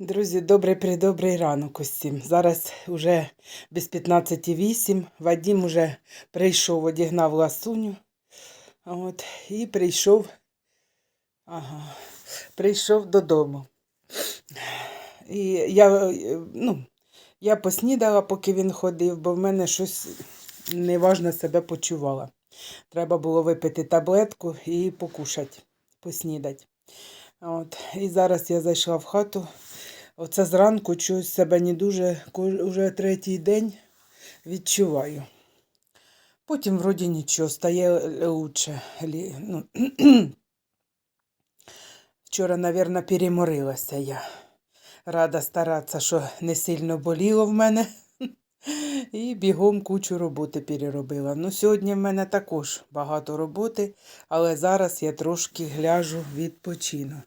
Друзі, добрий придобрий ранок усім. Зараз уже без 15.08. Вадім уже прийшов, одігнав ласуню. От, і прийшов, ага, прийшов додому. І я, ну, я поснідала, поки він ходив, бо в мене щось неважно себе почувала. Треба було випити таблетку і покушати, поснідати. От. І зараз я зайшла в хату. Оце зранку чуюсь себе не дуже, уже третій день відчуваю. Потім вроді нічого, стає лучше. Ну, вчора, мабуть, переморилася я. Рада старатися, що не сильно боліло в мене. І бігом кучу роботи переробила. Ну, сьогодні в мене також багато роботи, але зараз я трошки гляжу відпочину.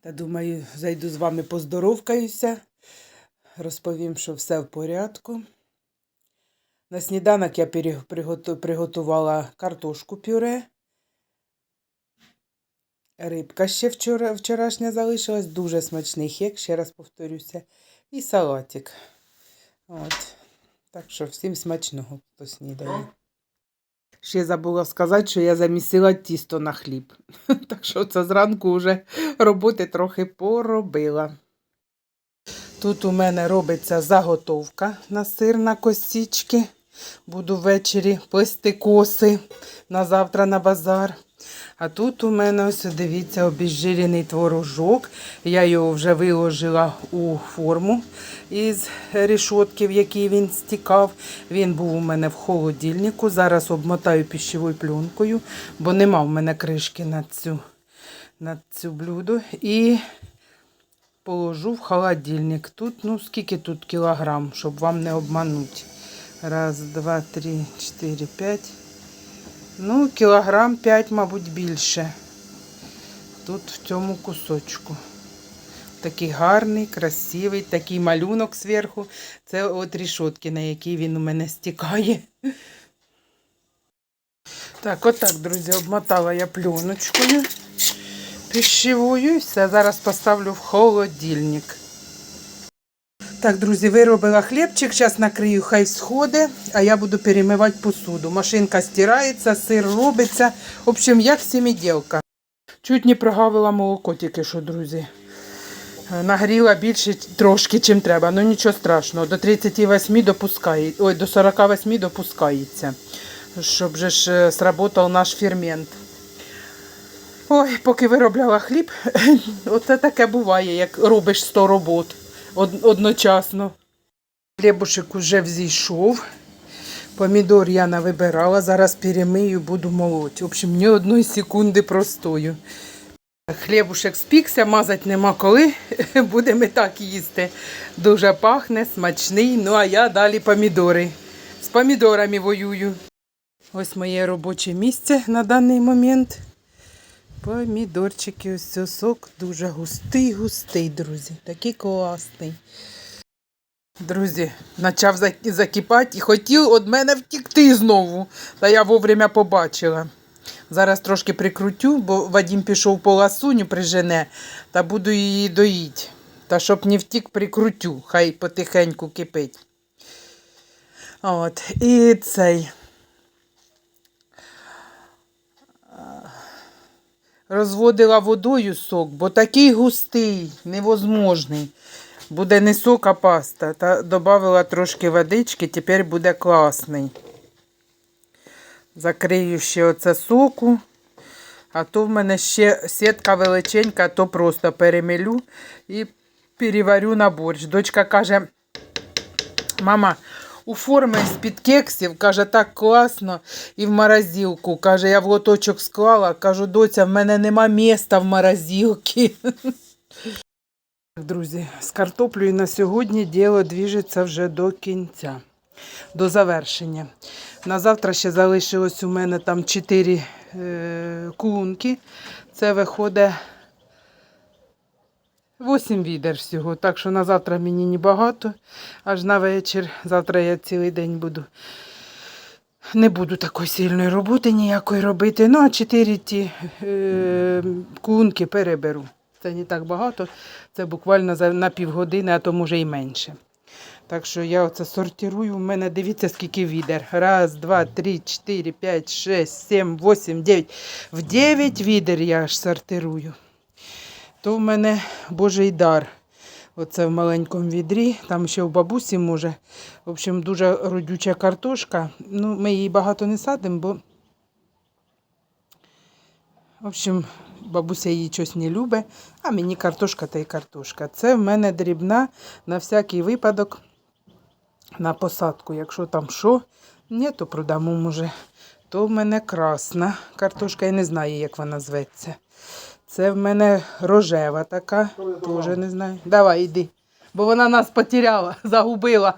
Та думаю, зайду з вами поздоровкаюся, розповім, що все в порядку. На сніданок я приготувала картошку пюре. Рибка ще вчора, вчорашня залишилась, дуже смачний хек, ще раз повторюся. І салатик. От. Так що всім смачного, хто снідає. Ще забула сказати, що я замісила тісто на хліб. Так що це зранку вже роботи трохи поробила. Тут у мене робиться заготовка на сир на косічки. Буду ввечері плести коси на завтра на базар. А тут у мене ось дивіться обезжирений творожок. Я його вже виложила у форму із рішотки, в якій він стікав. Він був у мене в холодильнику. Зараз обмотаю пищевою пленкою, бо нема в мене кришки на цю, на цю блюдо. І положу в холодильник. Тут, ну скільки тут кілограм, щоб вам не обманути. Раз, два, три, чотири, п'ять. Ну, кілограм 5, мабуть, більше. Тут в цьому кусочку. Такий гарний, красивий, такий малюнок зверху. Це от рішотки, на якій він у мене стікає. Так, отак, друзі, обмотала я пленочкою пищевою все. Зараз поставлю в холодильник. Так, друзі, виробила хлібчик, зараз накрию, хай сходить, а я буду перемивати посуду. Машинка стирається, сир робиться. В общем, як сіміділка. Чуть не прогавила молоко тільки що, друзі. Е, Нагріла більше трошки, чим треба. Ну нічого страшного. До 38 допускає, ой, до 48 допускається. Щоб же ж е, сработав наш фермент. Ой, поки виробляла хліб, оце таке буває, як робиш 100 робот одночасно. Хлібушек уже взійшов. Помідор я навибирала, зараз перемию, буду молоть. В общем, ні одної секунди простою. Хлібушек спікся, мазати нема коли. Будемо так їсти. Дуже пахне, смачний. Ну а я далі помідори. З помідорами воюю. Ось моє робоче місце на даний момент. Помідорчики, ось це сок дуже густий, густий, друзі. Такий класний. Друзі, почав зак- закипати і хотів від мене втікти знову. Та я вовремя побачила. Зараз трошки прикрутю, бо Вадім пішов по ласуню прижене, та буду її доїти. Та щоб не втік, прикрутю, хай потихеньку кипить. От, і цей. Розводила водою сок, бо такий густий, невозможний. Буде не сок, а паста. Та додавила трошки водички, тепер буде класний. Закрию ще оце соку. А то в мене ще сітка величенька, то просто перемелю і переварю на борщ. Дочка каже, мама, у форми з-під кексів, каже, так класно. І в морозилку. Каже, я в лоточок склала. Кажу, доця, в мене нема міста в морозилці. Друзі, з картоплею на сьогодні діло двіжиться вже до кінця, до завершення. На завтра ще залишилось у мене там 4 е, клунки. Це виходить 8 відер всього. Так що на завтра мені небагато, аж на вечір. Завтра я цілий день буду. Не буду такої сильної роботи ніякої робити. Ну, а 4 ті е, клунки переберу. Це не так багато, це буквально за, на півгодини, а то може і менше. Так що я оце сортирую. У мене дивіться, скільки відер. Раз, два, три, чотири, п'ять, шесть, сім, вісім, дев'ять. В дев'ять відер я аж сортирую. То в мене божий дар. Оце в маленькому відрі, там ще в бабусі може. В общем, дуже родюча картошка. Ну, ми її багато не садимо, бо. В общем, бабуся її щось не любить, а мені картошка та й картошка. Це в мене дрібна на всякий випадок на посадку. Якщо там що, ні, то продамо може. То в мене красна картошка, я не знаю, як вона зветься. Це в мене рожева така, теж не знаю. Давай, йди. Бо вона нас потеряла, загубила.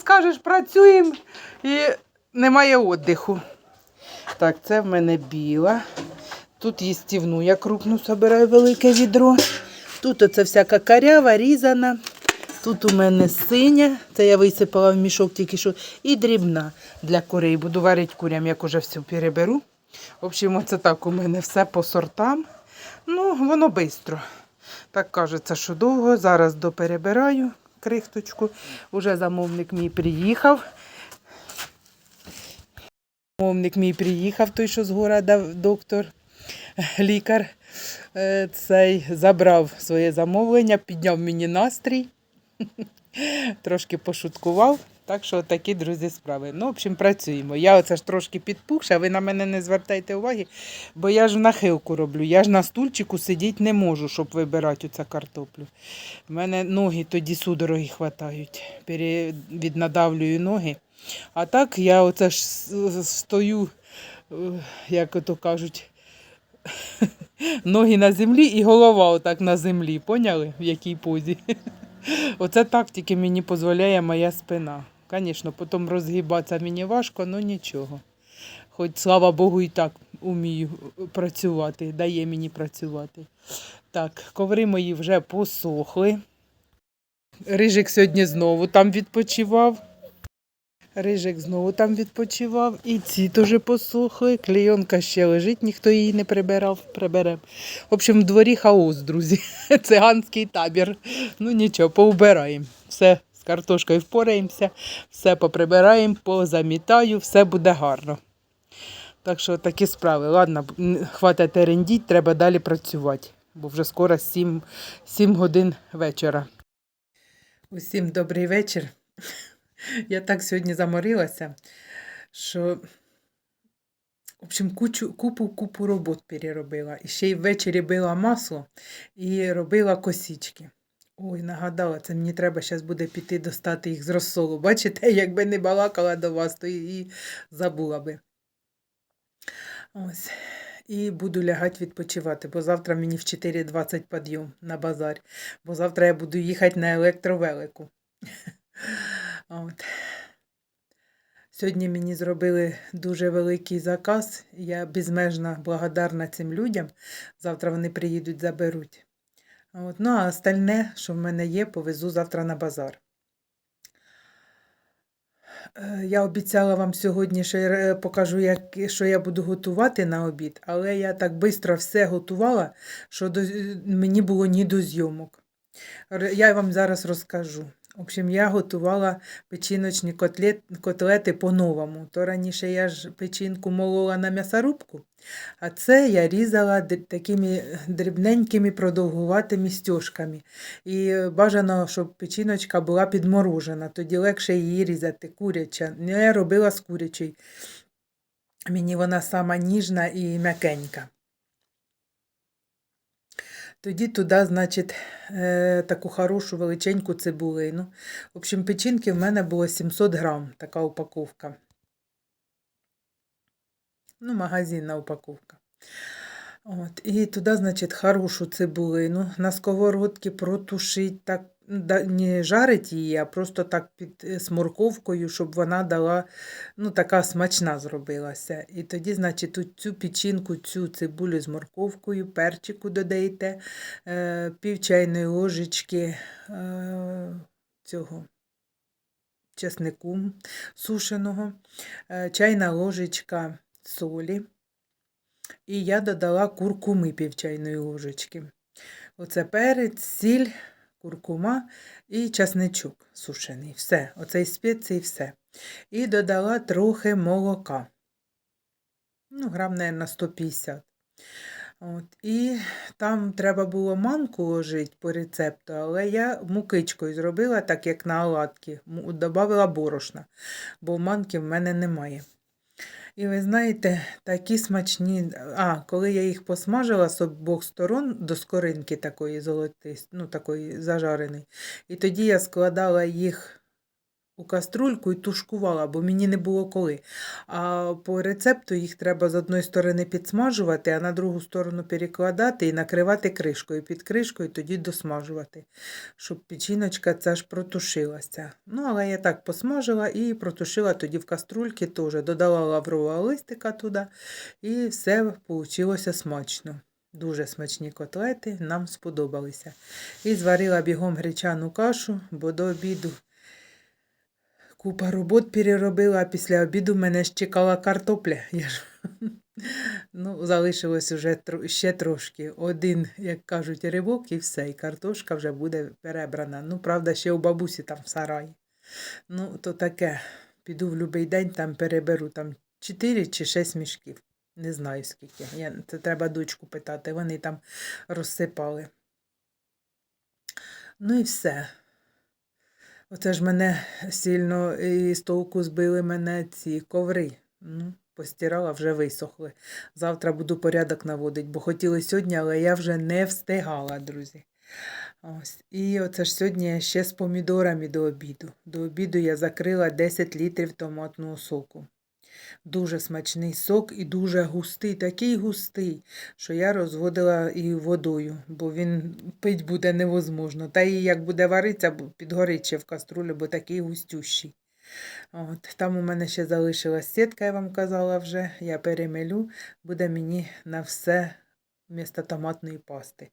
Скажеш, працюємо і немає віддиху. Так, це в мене біла. Тут їстівну я крупну собираю велике відро. Тут оце всяка карява, різана. Тут у мене синя, це я висипала в мішок тільки що, і дрібна для курей. Буду варити курям, як уже все переберу. В общем, оце так у мене все по сортам. Ну, воно швидко. Так кажеться, що довго. Зараз доперебираю крихточку. Уже замовник мій приїхав. Замовник мій приїхав, той, що з города, доктор, лікар. Е, Цей забрав своє замовлення, підняв мені настрій. Трошки пошуткував. Так що такі, друзі, справи. Ну, в общем, працюємо. Я оце ж трошки підпухша, ви на мене не звертайте уваги, бо я ж нахилку роблю. Я ж на стульчику сидіти не можу, щоб вибирати оцю картоплю. У мене ноги тоді судороги хватають. Віднадавлюю ноги. А так я оце ж стою, е, як ото кажуть, ноги на землі і голова отак на землі. Поняли, в якій позі? Оце так тільки мені дозволяє моя спина. Звісно, потім розгибатися мені важко, але нічого. Хоч, слава Богу, і так вмію працювати, дає мені працювати. Так, коври мої вже посохли. Рижик сьогодні знову там відпочивав. Рижик знову там відпочивав. І ці теж посохли. Клейонка ще лежить, ніхто її не прибирав, приберемо. В общем, в дворі хаос, друзі. Циганський табір. Ну нічого, поубираємо. Все картошкою впораємося, все поприбираємо, позамітаю, все буде гарно. Так що такі справи. Ладно, хватить терендіть, треба далі працювати, бо вже скоро 7, 7 годин вечора. Усім добрий вечір. Я так сьогодні заморилася, що в общем, кучу, купу, купу робот переробила. І ще й ввечері била масло і робила косички. Ой, нагадала, це мені треба зараз буде піти достати їх з розсолу. Бачите, якби не балакала до вас, то і забула би. Ось. І буду лягати відпочивати, бо завтра мені в 4.20 підйом на базар. Бо завтра я буду їхати на електровелику. От. Сьогодні мені зробили дуже великий заказ. Я безмежно благодарна цим людям. Завтра вони приїдуть, заберуть. От. Ну, а остальне, що в мене є, повезу завтра на базар. Е, Я обіцяла вам сьогодні, що я покажу, як, що я буду готувати на обід, але я так швидко все готувала, що до, мені було ні до зйомок. Я вам зараз розкажу. В общем, я готувала печіночні котлет, котлети по-новому. То раніше я ж печінку молола на м'ясорубку, а це я різала такими дрібненькими продовгуватими стіжками. І е, бажано, щоб печіночка була підморожена, тоді легше її різати, куряча. Я робила з курячої. Мені вона сама ніжна і м'якенька. Тоді туди, значить, е, таку хорошу величеньку цибулину. В общем, печінки в мене було 700 грам, така упаковка. Ну, магазинна упаковка. От, і туди, значить, хорошу цибулину на сковородці протушить, так, не жарить її, а просто так під е, з морковкою, щоб вона дала, ну, така смачна зробилася. І тоді, значить, цю печінку, цю цибулю з морковкою, перчику додаєте, е, пів чайної ложечки е, цього чеснику сушеного, чайна ложечка солі. І я додала куркуми пів чайної ложечки. Оце перець, сіль, куркума і часничок сушений. Все, оцей спеції все. І додала трохи молока. Ну, грам, на 150. От, і там треба було манку ложити по рецепту, але я мукичкою зробила, так як на оладки. Добавила борошна, бо манки в мене немає. І ви знаєте, такі смачні. А, коли я їх посмажила з обох сторон до скоринки такої золотисті, ну такої зажареної. І тоді я складала їх у каструльку і тушкувала, бо мені не було коли. А по рецепту їх треба з одної сторони підсмажувати, а на другу сторону перекладати і накривати кришкою. Під кришкою тоді досмажувати, щоб печіночка ця ж протушилася. Ну, але я так посмажила і протушила тоді в каструльки теж. Додала лаврового листика туди, і все вийшло смачно. Дуже смачні котлети, нам сподобалися. І зварила бігом гречану кашу, бо до обіду Купа робот переробила, а після обіду мене ж чекала картопля. Я ж... Ну, залишилось уже ще трошки. Один, як кажуть, ривок і все, і картошка вже буде перебрана. Ну, правда, ще у бабусі там в сараї. Ну, то таке. Піду в будь-який день там переберу там 4 чи 6 мішків. Не знаю скільки. Я, це треба дочку питати. Вони там розсипали. Ну і все. Оце ж мене сильно і з толку збили мене ці коври. Ну, постирала, вже висохли. Завтра буду порядок наводити, бо хотіли сьогодні, але я вже не встигала, друзі. Ось. І оце ж сьогодні ще з помідорами до обіду. До обіду я закрила 10 літрів томатного соку. Дуже смачний сок і дуже густий, такий густий, що я розводила і водою, бо він пить буде невозможно. Та і як буде варитися, підгорить ще в каструлі, бо такий густющий. От, там у мене ще залишилась сітка, я вам казала вже. Я перемелю, буде мені на все вмісто томатної пасти.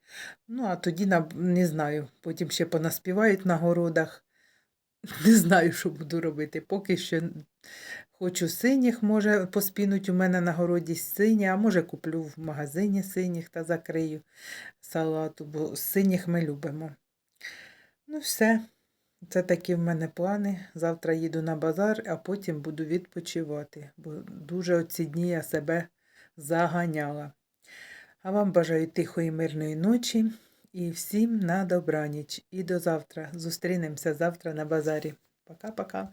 Ну, а тоді не знаю, потім ще понаспівають на городах. Не знаю, що буду робити. Поки що хочу синіх, може поспінуть у мене на городі сині, а може куплю в магазині синіх та закрию салату, бо синіх ми любимо. Ну, все. Це такі в мене плани. Завтра їду на базар, а потім буду відпочивати, бо дуже оці дні я себе заганяла. А вам бажаю тихої мирної ночі і всім на добраніч. І до завтра. Зустрінемося завтра на базарі. Пока-пока.